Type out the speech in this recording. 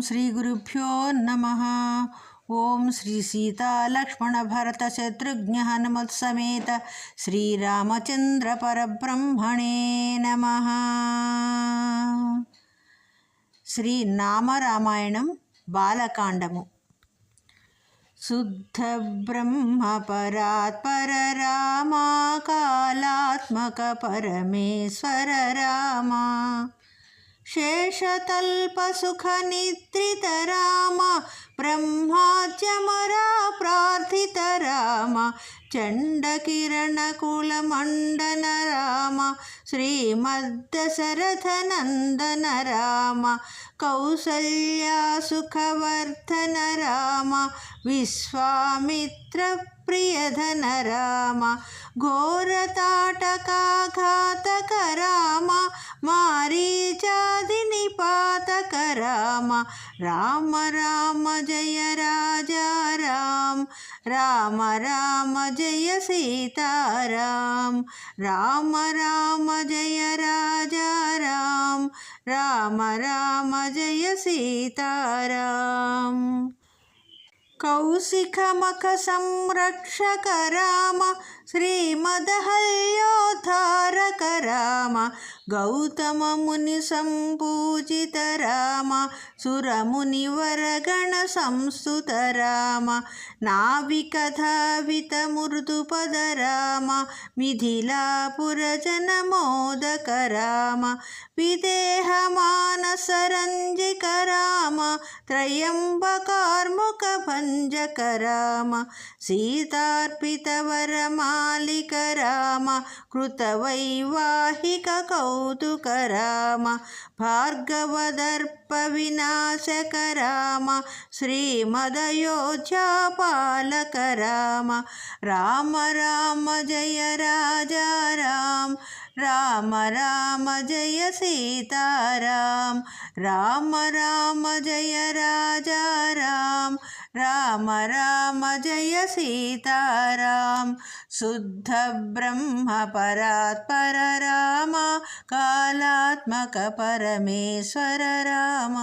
శ్రీ గురుభ్యో నమ. ఓం శ్రీ సీతాలక్ష్మణ భరత శత్రుఘ్న హనుమత్సమేత శ్రీరామచంద్ర పరబ్రహ్మణే నమ. శ్రీ నామరామాయణం బాలకాండము. శుద్ధ బ్రహ్మ పరాత్పర शेषतल्पसुखनिद्रितराम ब्रह्माद्यमरा प्रार्थितराम चण्डकिरणकुलमण्डनराम श्रीमद्दशरथनन्दनराम कौसल्यासुखवर्धनराम विश्वामित्रप्रियधनराम घोरताटकाघातकराम मारीचा రామ రామ రామ జయ రాజా రామ. రామ రామ జయ సీతారాం రామ రామ జయ రాజా రామ. రామ రామ జయ సీతారాం కౌశికమఖ సంరక్షక రామ శ్రీమదహల్యోధారక రామ. గౌతమ ముని సంపూజిత రామ సురమునివరగణ సంస్థుత రామ నావికథావిత మృదుపద రామ మిథిలాపురజన మోదక రామ విదేహమానసరంజిక రామ त्रयम्बकार्मुकभञ्जक राम सीतार्पितवरमालिक राम कृतवैवाहिक कौतुक राम भार्गवदर्पविनाशक राम श्रीमदयोध्यापालक राम राम राम जय राजा राम राम राम जय सीताराम, राम राम जय राजा राम राम राम जय सीताराम। शुद्ध ब्रह्म परात्पर राम, कालात्मक परमेश्वर राम।